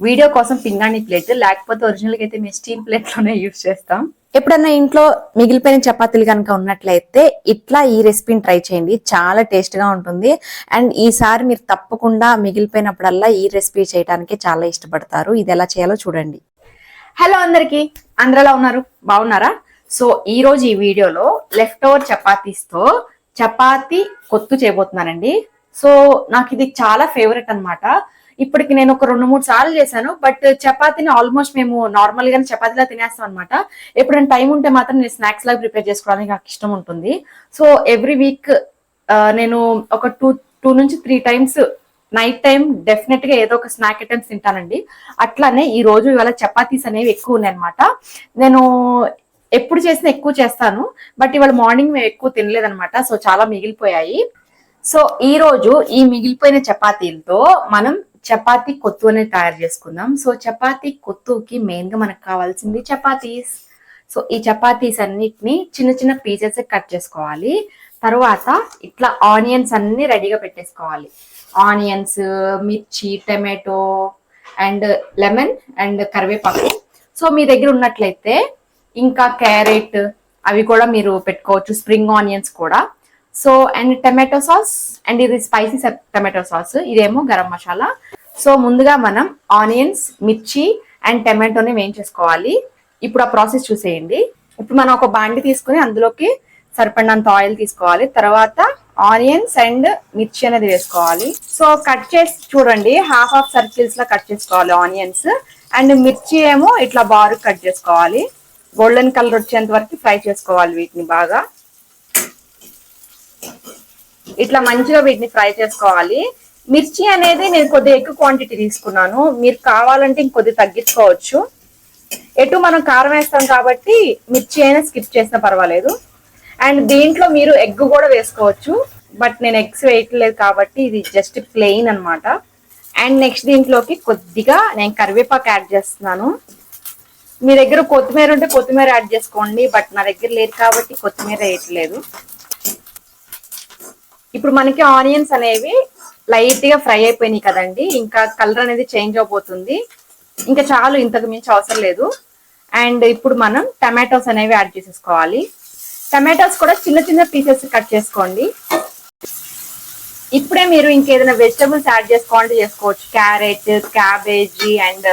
Video కోసం పింగాణి plate లేకపోతే original అయితే మేము స్టీల్ ప్లేట్లోనే యూస్ చేస్తాం. ఎప్పుడన్నా ఇంట్లో మిగిలిపోయిన చపాతీలు కనుక ఉన్నట్లయితే ఇట్లా ఈ రెసిపీని ట్రై చేయండి. చాలా టేస్ట్గా ఉంటుంది. అండ్ ఈసారి మీరు తప్పకుండా మిగిలిపోయినప్పుడల్లా ఈ రెసిపీ చేయడానికి చాలా ఇష్టపడతారు. ఇది ఎలా చేయాలో చూడండి. హలో అందరికి. అందరు ఉన్నారు? బాగున్నారా? సో ఈ రోజు ఈ వీడియోలో లెఫ్ట్ ఓవర్ చపాతీస్తో చపాతీ కొత్తు చేయబోతున్నానండి. సో నాకు ఇది చాలా ఫేవరెట్ అన్నమాట. ఇప్పటికి నేను ఒక రెండు మూడు సార్లు చేశాను బట్ చపాతీని ఆల్మోస్ట్ మేము నార్మల్ గానే చపాతీలా తినేస్తాం అనమాట ఎప్పుడైనా టైం ఉంటే మాత్రం నేను స్నాక్స్ లాగా ప్రిపేర్ చేసుకోవడానికి నాకు ఇష్టం ఉంటుంది. సో ఎవ్రీ వీక్ నేను ఒక టూ టూ నుంచి త్రీ టైమ్స్ నైట్ టైం డెఫినెట్గా ఏదో ఒక స్నాక్ ఐటమ్స్ తింటానండి. అట్లానే ఈ రోజు ఇవాళ చపాతీస్ అనేవి ఎక్కువ ఉన్నాయి అనమాట నేను ఎప్పుడు చేసినా ఎక్కువ చేస్తాను బట్ ఇవాళ మార్నింగ్ మేము ఎక్కువ తినలేదనమాట సో చాలా మిగిలిపోయాయి. సో ఈ రోజు ఈ మిగిలిపోయిన చపాతీలతో మనం చపాతి కొత్తు అనేది తయారు చేసుకుందాం. సో చపాతి కొత్తుకి మెయిన్గా మనకు కావాల్సింది చపాతీస్. సో ఈ చపాతీస్ అన్నిటిని చిన్న చిన్న పీసెస్ కట్ చేసుకోవాలి. తర్వాత ఇట్లా ఆనియన్స్ అన్ని రెడీగా పెట్టేసుకోవాలి. ఆనియన్స్ మిర్చి టమాటో అండ్ లెమన్ అండ్ కరివేపాకు. సో మీ దగ్గర ఉన్నట్లయితే ఇంకా క్యారెట్ అవి కూడా మీరు పెట్టుకోవచ్చు. స్ప్రింగ్ ఆనియన్స్ కూడా. So and tomato sauce and ఇది స్పైసీ టమాటో సాస్ ఇదేమో గరం మసాలా. సో ముందుగా మనం ఆనియన్స్ మిర్చి అండ్ టమాటోని వేయించేసుకోవాలి. ఇప్పుడు ఆ ప్రాసెస్ చూసేయండి. ఇప్పుడు మనం ఒక బాండి తీసుకుని అందులోకి సరిపడినంత ఆయిల్ తీసుకోవాలి. తర్వాత ఆనియన్స్ అండ్ మిర్చి అనేది వేసుకోవాలి. సో కట్ చేసి చూడండి. హాఫ్ హాఫ్ సర్కిల్స్లో కట్ చేసుకోవాలి ఆనియన్స్ అండ్ మిర్చి ఏమో ఇట్లా బారు కట్ చేసుకోవాలి. గోల్డెన్ కలర్ వచ్చేంత వరకు ఫ్రై చేసుకోవాలి వీటిని బాగా. ఇట్లా మంచిగా వీటిని ఫ్రై చేసుకోవాలి. మిర్చి అనేది నేను కొద్దిగా ఎక్కువ క్వాంటిటీ తీసుకున్నాను. మీరు కావాలంటే ఇంకొద్ది తగ్గించుకోవచ్చు. ఎటు మనం కారం వేస్తాం కాబట్టి మిర్చి అయినా స్కిప్ చేసినా పర్వాలేదు. అండ్ దీంట్లో మీరు ఎగ్ కూడా వేసుకోవచ్చు. బట్ నేను ఎగ్స్ వేయట్లేదు కాబట్టి ఇది జస్ట్ ప్లెయిన్ అనమాట అండ్ నెక్స్ట్ దీంట్లోకి కొద్దిగా నేను కరివేపాకు యాడ్ చేస్తున్నాను. మీ దగ్గర కొత్తిమీర ఉంటే కొత్తిమీర యాడ్ చేసుకోండి. బట్ నా దగ్గర లేదు కాబట్టి కొత్తిమీర వేయట్లేదు. ఇప్పుడు మనకి ఆనియన్స్ అనేవి లైట్గా ఫ్రై అయిపోయినాయి కదండి. ఇంకా కలర్ అనేది చేంజ్ అవబోతుంది. ఇంకా చాలు ఇంతకు మించి అవసరం లేదు. అండ్ ఇప్పుడు మనం టమాటోస్ అనేవి యాడ్ చేసేసుకోవాలి. టమాటోస్ కూడా చిన్న చిన్న పీసెస్ కట్ చేసుకోండి. ఇప్పుడే మీరు ఇంకేదైనా వెజిటబుల్స్ యాడ్ చేసుకోవాలంటే చేసుకోవచ్చు. Carrot cabbage and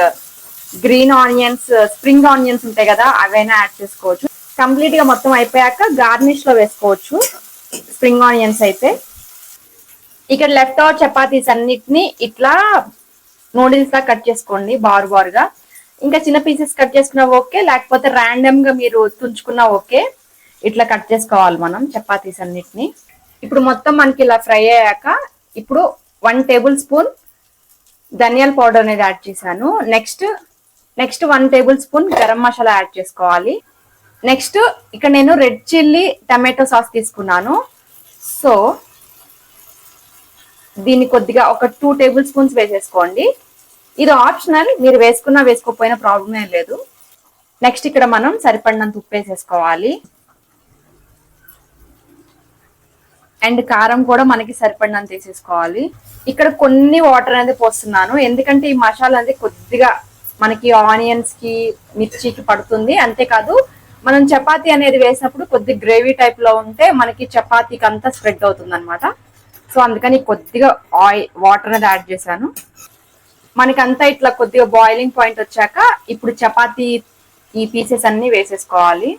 green onions spring onions ఉంటాయి కదా అవైనా యాడ్ చేసుకోవచ్చు. కంప్లీట్గా మొత్తం అయిపోయాక గార్నిష్లో వేసుకోవచ్చు. స్ప్రింగ్ ఆనియన్స్ అయితే. ఇక్కడ లెఫ్ట్ ఓవర్ చపాతీస్ అన్నిటిని ఇట్లా నూడిల్స్ లా కట్ చేసుకోండి బారు బారుగా. ఇంకా చిన్న పీసెస్ కట్ చేసుకున్నా ఓకే లేకపోతే ర్యాండమ్గా మీరు తుంచుకున్నా ఓకే. ఇట్లా కట్ చేసుకోవాలి మనం చపాతీస్ అన్నిటిని. ఇప్పుడు మొత్తం మనకి ఇలా ఫ్రై అయ్యాక ఇప్పుడు వన్ టేబుల్ స్పూన్ ధనియాల పౌడర్ అనేది యాడ్ చేశాను. Next next one tablespoon garam masala add చేసుకోవాలి. నెక్స్ట్ ఇక్కడ నేను రెడ్ చిల్లీ టమాటో సాస్ తీసుకున్నాను. సో దీన్ని కొద్దిగా ఒక టూ టేబుల్ స్పూన్స్ వేసేసుకోండి. ఇది ఆప్షనల్ మీరు వేసుకున్నా వేసుకోకపోయినా ప్రాబ్లం ఏం లేదు. నెక్స్ట్ ఇక్కడ మనం సరిపడినంత ఉప్పు వేసేసుకోవాలి. అండ్ కారం కూడా మనకి సరిపడినంత వేసేసుకోవాలి. ఇక్కడ కొన్ని వాటర్ అనేది పోస్తున్నాను. ఎందుకంటే ఈ మసాలా అనేది కొద్దిగా మనకి ఆనియన్స్కి మిర్చికి పడుతుంది. అంతేకాదు మనం చపాతీ అనేది వేసినప్పుడు కొద్ది గ్రేవీ టైప్లో ఉంటే మనకి చపాతీకి అంతా స్ప్రెడ్ అవుతుంది అనమాట సో అందుకని కొద్దిగా ఆయిల్ వాటర్ అనేది యాడ్ చేశాను. మనకంతా ఇట్లా కొద్దిగా బాయిలింగ్ పాయింట్ వచ్చాక ఇప్పుడు చపాతీ ఈ పీసెస్ అన్ని వేసేసుకోవాలి.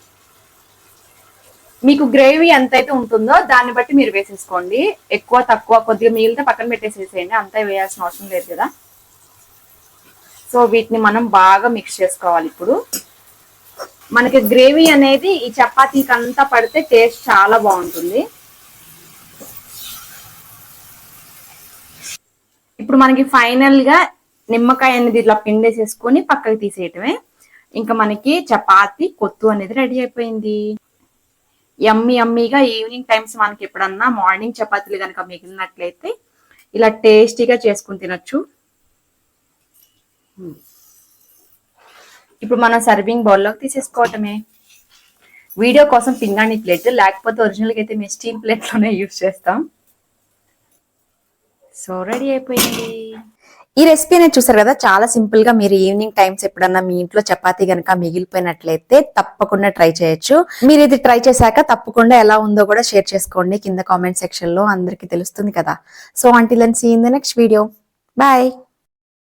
మీకు గ్రేవీ ఎంత అయితే ఉంటుందో దాన్ని బట్టి మీరు వేసేసుకోండి. ఎక్కువ తక్కువ కొద్దిగా మిగిలితే పక్కన పెట్టేసేసేయండి. అంతా వేయాల్సిన అవసరం లేదు కదా. సో వీటిని మనం బాగా మిక్స్ చేసుకోవాలి ఇప్పుడు. మనకి గ్రేవీ అనేది ఈ చపాతీకి అంతా పడితే టేస్ట్ చాలా బాగుంటుంది. ఇప్పుడు మనకి ఫైనల్గా నిమ్మకాయ అనేది ఇట్లా పిండేసేసుకొని పక్కకి తీసేయటమే. ఇంకా మనకి చపాతి కొత్తు అనేది రెడీ అయిపోయింది. యమ్మీ యమ్మీగా ఈవినింగ్ టైమ్స్ మనకి ఎప్పుడన్నా మార్నింగ్ చపాతీలు కనుక మిగిలినట్లయితే ఇలా టేస్టీగా చేసుకుని తినొచ్చు. Hmm. ఇప్పుడు మనం సర్వింగ్ బౌల్లోకి తీసేసుకోవటమే. వీడియో కోసం పింగాణి ప్లేట్ లేకపోతే ఒరిజినల్గా అయితే మేము స్టీల్ ప్లేట్లోనే యూజ్ చేస్తాం. సో రెడీ అయిపోయింది. ఈ రెసిపీ అనేది చూసారు కదా చాలా సింపుల్గా మీరు ఈవినింగ్ టైమ్స్ ఎప్పుడన్నా మీ ఇంట్లో చపాతీ గనక మిగిలిపోయినట్లయితే తప్పకుండా ట్రై చేయొచ్చు. మీరు ఇది ట్రై చేశాక తప్పకుండా ఎలా ఉందో కూడా షేర్ చేసుకోండి. కింద కామెంట్ సెక్షన్లో అందరికీ తెలుస్తుంది కదా. So until and see in the next video bye